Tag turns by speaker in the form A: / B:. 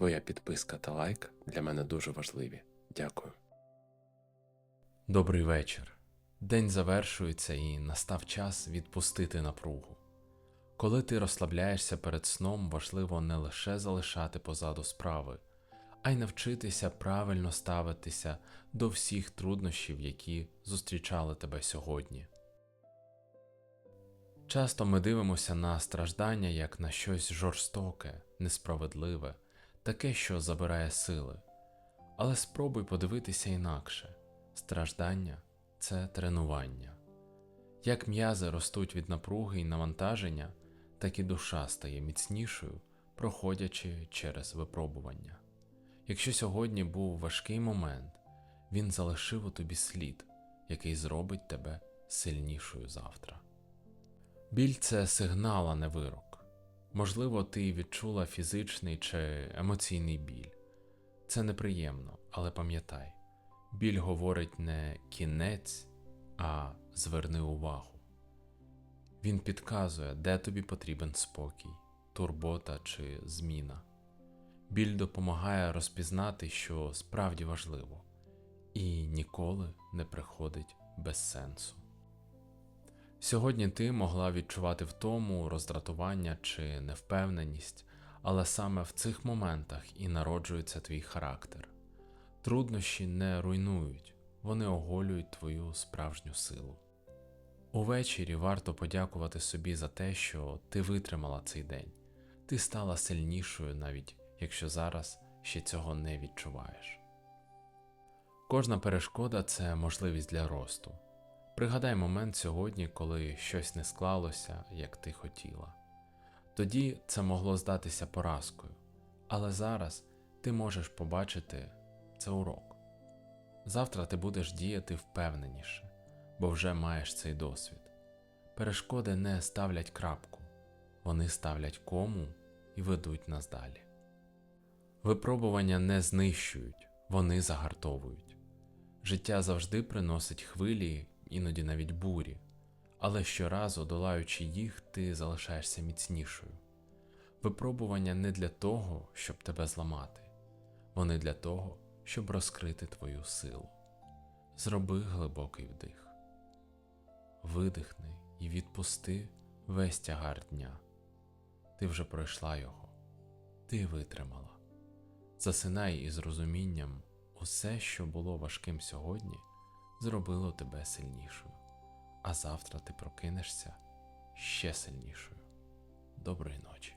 A: Твоя підписка та лайк для мене дуже важливі. Дякую.
B: Добрий вечір. День завершується і настав час відпустити напругу. Коли ти розслабляєшся перед сном, важливо не лише залишати позаду справи, а й навчитися правильно ставитися до всіх труднощів, які зустрічали тебе сьогодні. Часто ми дивимося на страждання як на щось жорстоке, несправедливе, таке, що забирає сили. Але спробуй подивитися інакше страждання це тренування. Як м'язи ростуть від напруги і навантаження, так і душа стає міцнішою, проходячи через випробування. Якщо сьогодні був важкий момент, він залишив у тобі слід, який зробить тебе сильнішою завтра. Біль це сигнал, а не вирок. Можливо, ти відчула фізичний чи емоційний біль. Це неприємно, але пам'ятай, біль говорить не кінець, а зверни увагу. Він підказує, де тобі потрібен спокій, турбота чи зміна. Біль допомагає розпізнати, що справді важливо, і ніколи не приходить без сенсу. Сьогодні ти могла відчувати втому, роздратування чи невпевненість, але саме в цих моментах і народжується твій характер. Труднощі не руйнують, вони оголюють твою справжню силу. Увечері варто подякувати собі за те, що ти витримала цей день, ти стала сильнішою, навіть якщо зараз ще цього не відчуваєш. Кожна перешкода це можливість для росту. Пригадай момент сьогодні, коли щось не склалося, як ти хотіла. Тоді це могло здатися поразкою, але зараз ти можеш побачити це урок. Завтра ти будеш діяти впевненіше, бо вже маєш цей досвід. Перешкоди не ставлять крапку, вони ставлять кому і ведуть нас далі. Випробування не знищують, вони загартовують. Життя завжди приносить хвилі, іноді навіть бурі, але щоразу, долаючи їх, ти залишаєшся міцнішою. Випробування не для того, щоб тебе зламати, вони для того, щоб розкрити твою силу. Зроби глибокий вдих, видихни і відпусти весь тягар дня. Ти вже пройшла його, ти витримала. Засинай із розумінням, усе, що було важким сьогодні, зробило тебе сильнішою, а завтра ти прокинешся ще сильнішою. Доброї ночі.